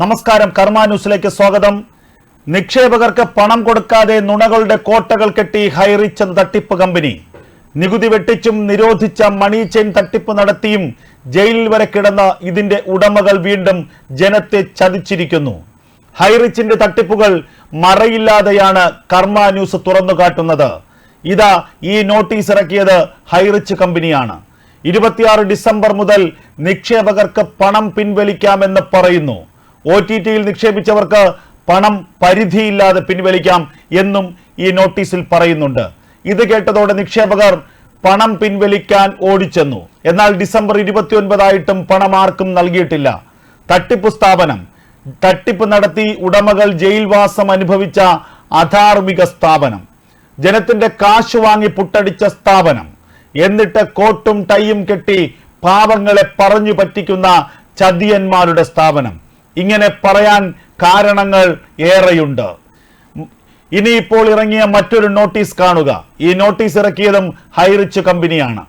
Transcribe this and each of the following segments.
നമസ്കാരം. കർമ്മ ന്യൂസിലേക്ക് സ്വാഗതം. നിക്ഷേപകർക്ക് പണം കൊടുക്കാതെ നുണകളുടെ കോട്ടകൾ കെട്ടി ഹൈറിച്ച് തട്ടിപ്പ് കമ്പനി. നികുതി വെട്ടിച്ചും നിരോധിച്ച മണി ചെയിൻ തട്ടിപ്പ് നടത്തിയും ജയിലിൽ വരെ കിടന്ന ഇതിന്റെ ഉടമകൾ വീണ്ടും ജനത്തെ ചതിച്ചിരിക്കുന്നു. ഹൈറിച്ചിന്റെ തട്ടിപ്പുകൾ മറയില്ലാതെയാണ് കർമ്മ ന്യൂസ് തുറന്നു കാട്ടുന്നത്. ഇതാ ഈ നോട്ടീസ് ഇറക്കിയത് ഹൈറിച്ച് കമ്പനിയാണ്. ഇരുപത്തിയാറ് ഡിസംബർ മുതൽ നിക്ഷേപകർക്ക് പണം പിൻവലിക്കാമെന്ന് പറയുന്നു. ഒ ടി ടിയിൽ നിക്ഷേപിച്ചവർക്ക് പണം പരിധിയില്ലാതെ പിൻവലിക്കാം എന്നും ഈ നോട്ടീസിൽ പറയുന്നുണ്ട്. ഇത് കേട്ടതോടെ നിക്ഷേപകർ പണം പിൻവലിക്കാൻ ഓടിച്ചെന്നു. എന്നാൽ ഡിസംബർ ഇരുപത്തിയൊൻപതായിട്ടും പണം ആർക്കും നൽകിയിട്ടില്ല. തട്ടിപ്പ് സ്ഥാപനം തട്ടിപ്പ് നടത്തി ഉടമകൾ ജയിൽവാസം അനുഭവിച്ച അധാർമിക സ്ഥാപനം ജനത്തിന്റെ കാശ് വാങ്ങി പുട്ടടിച്ച സ്ഥാപനം എന്നിട്ട് കോട്ടും ടൈയും കെട്ടി പാവങ്ങളെ പറഞ്ഞു പറ്റിക്കുന്ന ചതിയന്മാരുടെ സ്ഥാപനം. ഇങ്ങനെ പറയാൻ കാരണങ്ങൾ ഏറെയുണ്ട്. ഇനിയിപ്പോൾ ഇറങ്ങിയ മറ്റൊരു നോട്ടീസ് കാണുക. ഈ നോട്ടീസ് ഇറക്കിയതും ഹൈറിച്ച് കമ്പനിയാണ്.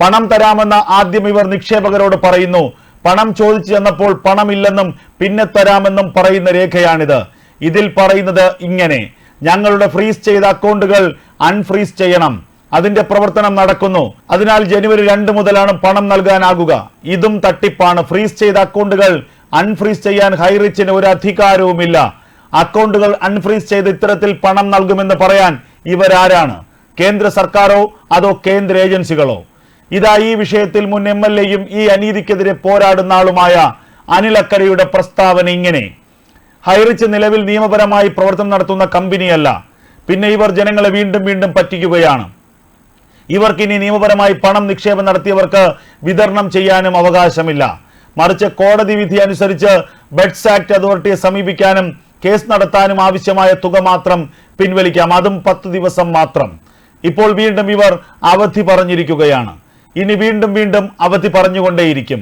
പണം തരാമെന്ന ആദ്യം ഇവർ നിക്ഷേപകരോട് പറയുന്നു. പണം ചോദിച്ചു ചെന്നപ്പോൾ പണമില്ലെന്നും പിന്നെ തരാമെന്നും പറയുന്ന രേഖയാണിത്. ഇതിൽ പറയുന്നത് ഇങ്ങനെ. ഞങ്ങളുടെ ഫ്രീസ് ചെയ്ത അക്കൗണ്ടുകൾ അൺഫ്രീസ് ചെയ്യണം. അതിന്റെ പ്രവർത്തനം നടക്കുന്നു. അതിനാൽ ജനുവരി രണ്ട് മുതലാണ് പണം നൽകാനാകുക. ഇതും തട്ടിപ്പാണ്. ഫ്രീസ് ചെയ്ത അക്കൗണ്ടുകൾ അൺഫ്രീസ് ചെയ്യാൻ ഹൈറിച്ചിന് ഒരു അധികാരവുമില്ല. അക്കൗണ്ടുകൾ അൺഫ്രീസ് ചെയ്ത് ഇത്തരത്തിൽ പണം നൽകുമെന്ന് പറയാൻ ഇവരാരാണ്? കേന്ദ്ര സർക്കാരോ അതോ കേന്ദ്ര ഏജൻസികളോ? ഇതാ ഈ വിഷയത്തിൽ മുൻ എം എൽ എയും ഈ അനീതിക്കെതിരെ പോരാടുന്ന ആളുമായ അനിലക്കരയുടെ പ്രസ്താവന ഇങ്ങനെ. ഹൈറിച്ച് നിലവിൽ നിയമപരമായി പ്രവർത്തനം നടത്തുന്ന കമ്പനിയല്ല. പിന്നെ ഇവർ ജനങ്ങളെ വീണ്ടും വീണ്ടും പറ്റിക്കുകയാണ്. ഇവർക്കിനി നിയമപരമായി പണം നിക്ഷേപം നടത്തിയവർക്ക് വിതരണം ചെയ്യാനും അവകാശമില്ല. മറിച്ച് കോടതി വിധി അനുസരിച്ച് ബെഡ്സ് ആക്ട് അതോറിറ്റിയെ സമീപിക്കാനും കേസ് നടത്താനും ആവശ്യമായ തുക മാത്രം പിൻവലിക്കാം. അതും പത്ത് ദിവസം മാത്രം. ഇപ്പോൾ വീണ്ടും ഇവർ അവധി പറഞ്ഞിരിക്കുകയാണ്. ഇനി വീണ്ടും വീണ്ടും അവധി പറഞ്ഞുകൊണ്ടേയിരിക്കും.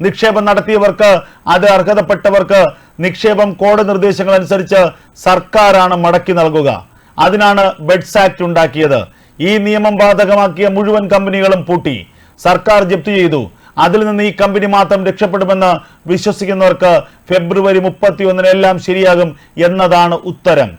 നിക്ഷേപം നടത്തിയവർക്ക് അത് അർഹതപ്പെട്ടവർക്ക് നിക്ഷേപം കോടതി നിർദ്ദേശങ്ങൾ അനുസരിച്ച് സർക്കാരാണ് മടക്കി നൽകുക. അതിനാണ് ബെഡ്സ് ആക്ട് ഉണ്ടാക്കിയത്. ഈ നിയമം ബാധകമാക്കിയ മുഴുവൻ കമ്പനികളും പൂട്ടി. സർക്കാർ ജപ്തി ചെയ്തു. അതിൽ നിന്ന് ഈ കമ്പനി മാത്രം രക്ഷപ്പെടുമെന്ന് വിശ്വസിക്കുന്നവർക്ക് ഫെബ്രുവരി മുപ്പത്തിയൊന്നിന് എല്ലാം ശരിയാകും എന്നതാണ് ഉത്തരം.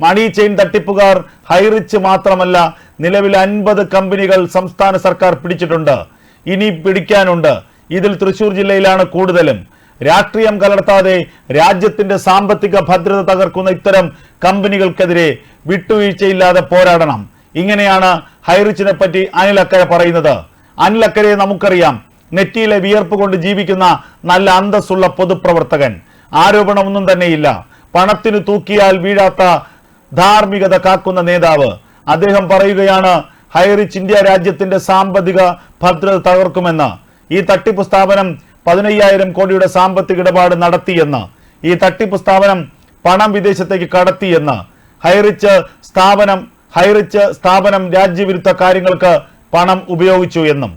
മണി ചെയിൻ തട്ടിപ്പുകാർ ഹൈറിച്ച് മാത്രമല്ല നിലവിൽ അൻപത് കമ്പനികൾ സംസ്ഥാന സർക്കാർ പിടിച്ചിട്ടുണ്ട്. ഇനി പിടിക്കാനുണ്ട്. ഇതിൽ തൃശൂർ ജില്ലയിലാണ് കൂടുതലും. രാഷ്ട്രീയം കലർത്താതെ രാജ്യത്തിന്റെ സാമ്പത്തിക ഭദ്രത തകർക്കുന്ന ഇത്തരം കമ്പനികൾക്കെതിരെ വിട്ടുവീഴ്ചയില്ലാതെ പോരാടണം. ഇങ്ങനെയാണ് ഹൈറിച്ചിനെ പറ്റി അനിലക്കര പറയുന്നത്. അനിലക്കരയെ നമുക്കറിയാം. നെറ്റിയിലെ വിയർപ്പ് കൊണ്ട് ജീവിക്കുന്ന നല്ല അന്തസ്സുള്ള പൊതുപ്രവർത്തകൻ. ആരോപണമൊന്നും തന്നെയില്ല. പണത്തിന് തൂക്കിയാൽ വീഴാത്ത ധാർമ്മികത കാക്കുന്ന നേതാവ്. അദ്ദേഹം പറയുകയാണ് ഹൈറിച്ച് ഇന്ത്യ രാജ്യത്തിന്റെ സാമ്പത്തിക ഭദ്രത തകർക്കുമെന്ന്. ഈ തട്ടിപ്പ് സ്ഥാപനം പതിനയ്യായിരം കോടിയുടെ സാമ്പത്തിക ഇടപാട് നടത്തിയെന്ന്. ഈ തട്ടിപ്പ് സ്ഥാപനം പണം വിദേശത്തേക്ക് കടത്തിയെന്ന്. ഹൈറിച്ച് സ്ഥാപനം ഹൈറിച്ച് സ്ഥാപനം രാജ്യവിരുദ്ധ കാര്യങ്ങൾക്ക് പണം ഉപയോഗിച്ചു എന്നും.